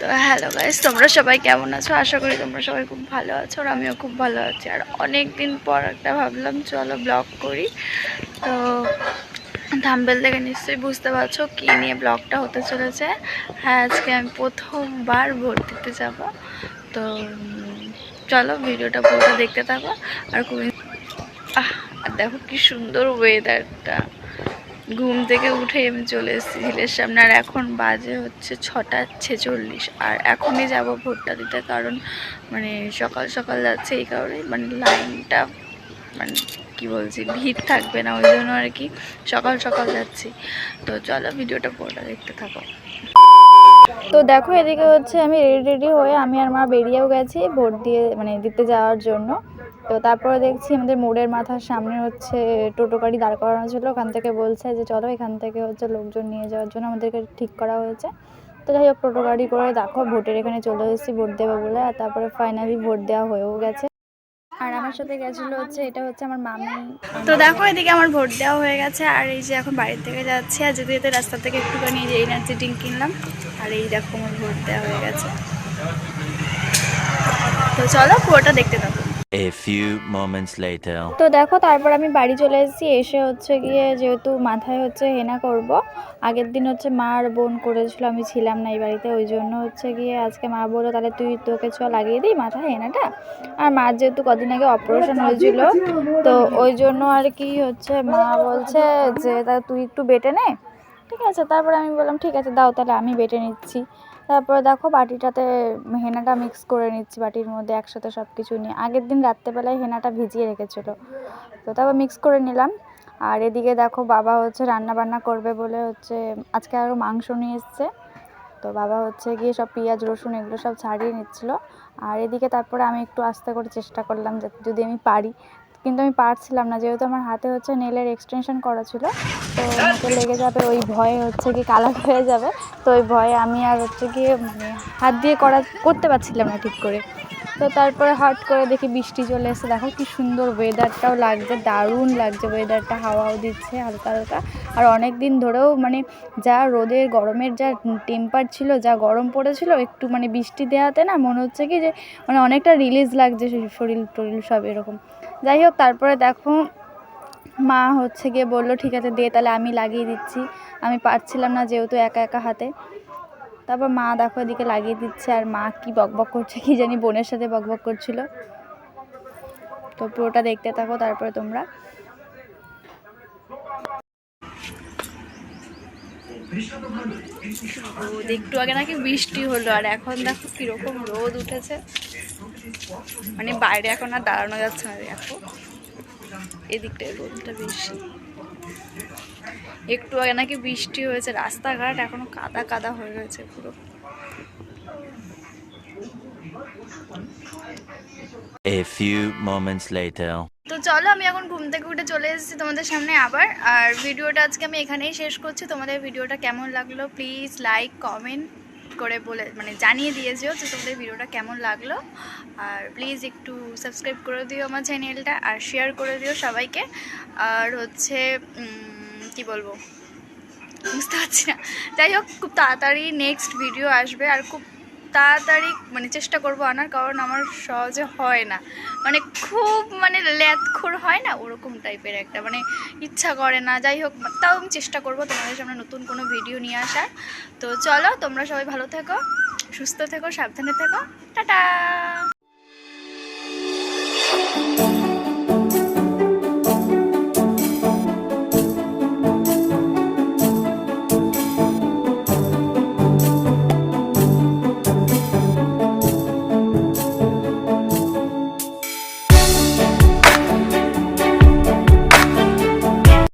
তো hello guys তোমরা সবাই কেমন আছো? আশা করি তোমরা সবাই খুব ভালো আছো আর আমিও খুব ভালো আছি। আর অনেক দিন পর একটা ভাবলাম, চলো ব্লগ করি। তো থাম্বেল দেখে নিশ্চয়ই বুঝতে পারছ কী নিয়ে ব্লগটা হতে চলেছে। হ্যাঁ আজকে আমি প্রথমবার ভোট দিতে যাব। তো চলো ভিডিওটা পুরোটা দেখতে থাকো। আর খুবই দেখো কি সুন্দর ওয়েদারটা ঘুম থেকে উঠে আমি চলে এসেছি ঝিলের সামনে। আর এখন বাজে হচ্ছে ছটা ছেচল্লিশ। আর এখনই যাব ভোটটা দিতে, কারণ মানে সকাল সকাল যাচ্ছে এই কারণে মানে লাইনটা মানে কি বলছি, ভিড় থাকবে না, ওই জন্য আর কি সকাল সকাল যাচ্ছি। তো চলো ভিডিওটা পুরোটা দেখতে থাকো। তো দেখো এদিকে হচ্ছে আমি রেডি রেডি হয়ে আমি আর মা বেরিয়েও গেছি ভোট দিয়ে মানে দিতে যাওয়ার জন্য। তো তারপরে দেখছি আমাদের মোড়ের মাথার সামনে হচ্ছে টোটো গাড়ি দাঁড় করানো ছিল। ওখান থেকে বলছে যে, চলো এখান থেকে হচ্ছে লোকজন নিয়ে যাওয়ার জন্য আমাদেরকে ঠিক করা হয়েছে। তো যাই হোক, টোটো গাড়ি করে দেখো ভোটের এখানে চলে এসেছি ভোট দেবো বলে। আর তারপরে ফাইনালি ভোট দেওয়া হয়েও গেছে। আমার সাথে গেছিল হচ্ছে, এটা হচ্ছে আমার মামি। তো দেখো, এদিকে আমার ভোট দেওয়া হয়ে গেছে, আর এই যে এখন বাড়ির থেকে যাচ্ছি, আর যেতে যেতে রাস্তা থেকে একটুখানি যে এনার্জি ড্রিঙ্ক কিনলাম, আর এই দেখো আমার ভোট দেওয়া হয়ে গেছে। তো চলো, পুরোটা দেখতে থাকো। A few moments later. তো দেখো, তারপর আমি বাড়ি চলে এসেছি। এসে হচ্ছে গিয়ে যেহেতু মাথায় হচ্ছে হেনা করব, আগের দিন হচ্ছে মা আর বোন করেছিল, আমি ছিলাম না এই বাড়িতে। ওই জন্য হচ্ছে গিয়ে আজকে মা বলল, তাহলে তুই তোকে চ, লাগিয়ে দিই মাথায় হেনাটা? আর মার যেহেতু কদিন আগে অপারেশন হয়েছিল, তো ওই জন্য আর কি হচ্ছে মা বলছে যে, তা তুই একটু বেটে নে। ঠিক আছে, তারপরে আমি বললাম, ঠিক আছে, দাও, তাহলে আমি বেটে নিচ্ছি। তারপরে দেখো বাটিটাতে হেনাটা মিক্স করে নিচ্ছি বাটির মধ্যে একসাথে সব কিছু নিয়ে। আগের দিন রাত্রেবেলায় হেনাটা ভিজিয়ে রেখেছিলো। তো তারপর মিক্স করে নিলাম। আর এদিকে দেখো বাবা হচ্ছে রান্না বান্না করবে বলে হচ্ছে আজকে আরও মাংস নিয়ে এসছে। তো বাবা হচ্ছে গিয়ে সব পেঁয়াজ, রসুন এগুলো সব ছাড়িয়ে নিচ্ছিলো। আর এদিকে তারপরে আমি একটু আস্তে করে চেষ্টা করলাম যাতে যদি আমি পারি কিন্তু আমি পারছিলাম না, যেহেতু আমার হাতে হচ্ছে নেলের এক্সটেনশন করা ছিল, তো হাতে লেগে যাবে ওই ভয়ে হচ্ছে কি কালার হয়ে যাবে। তো ওই ভয়ে আমি আর হচ্ছে গিয়ে মানে হাত দিয়ে করা, করতে পারছিলাম না ঠিক করে। তো তারপরে হট করে দেখি বৃষ্টি চলে এসে দেখো কি সুন্দর ওয়েদারটাও লাগছে, দারুণ লাগছে ওয়েদারটা হাওয়াও দিচ্ছে হালকা হালকা আর অনেক দিন ধরেও মানে যা রোদের গরমের যা টেম্পার ছিল, যা গরম পড়েছিল, একটু মানে বৃষ্টি দেওয়াতে না মনে হচ্ছে কি যে মানে অনেকটা রিলিজ লাগছে শরীর টরিল সব এরকম। যাই হোক তারপরে দেখো মা হচ্ছে গিয়ে বলল, ঠিক আছে, দে, তাহলে আমি লাগিয়ে দিচ্ছি। আমি পারছিলাম না যেহেতু একা একা হাতে। তারপর মা দেখো এদিকে লাগিয়ে দিচ্ছে, আর মা কি বকবক করছে কি জানি, বোনের সাথে বকবক করছিল। তো পুরোটা দেখতে থাকো, তারপরে তোমরা। রোদ, একটু আগে নাকি বৃষ্টি হলো, আর এখন দেখো কীরকম রোদ উঠেছে। মানে বাইরে এখন আর দাঁড়ানো যাচ্ছে না, দেখো। এদিকটায় রোদটা বেশি। একটু আগে নাকি বৃষ্টি হয়েছে, রাস্তাঘাট এখনও কাদা কাদা হয়ে গেছে পুরো। A few moments later. তো চলো, আমি এখন ঘুম থেকে উঠে চলে এসেছি তোমাদের সামনে আবার। আর ভিডিওটা আজকে আমি এখানেই শেষ করছি। তোমাদের ভিডিওটা কেমন লাগল প্লিজ লাইক কমেন্ট করে বলে মানে জানিয়ে দিয়েছিও যে তোমাদের ভিডিওটা কেমন লাগল। আর প্লিজ একটু সাবস্ক্রাইব করে দিও আমার চ্যানেলটা আর শেয়ার করে দিও সবাইকে। আর হচ্ছে কি বলব? বুঝতে পারছি না। যাই হোক, খুব তাড়াতাড়ি নেক্সট ভিডিও আসবে। আর খুব তাড়াতাড়ি মানে চেষ্টা করব আনার, কারণ আমার সহজে হয় না। মানে খুব মানে ল্যাতখোর হয় না, ওরকম টাইপের একটা। মানে ইচ্ছা করে না, যাই হোক মানে তাও আমি চেষ্টা করব তোমাদের সামনে নতুন কোনো ভিডিও নিয়ে আসার। তো চলো, তোমরা সবাই ভালো থেকো, সুস্থ থেকো, সাবধানে থেকো। টাটা!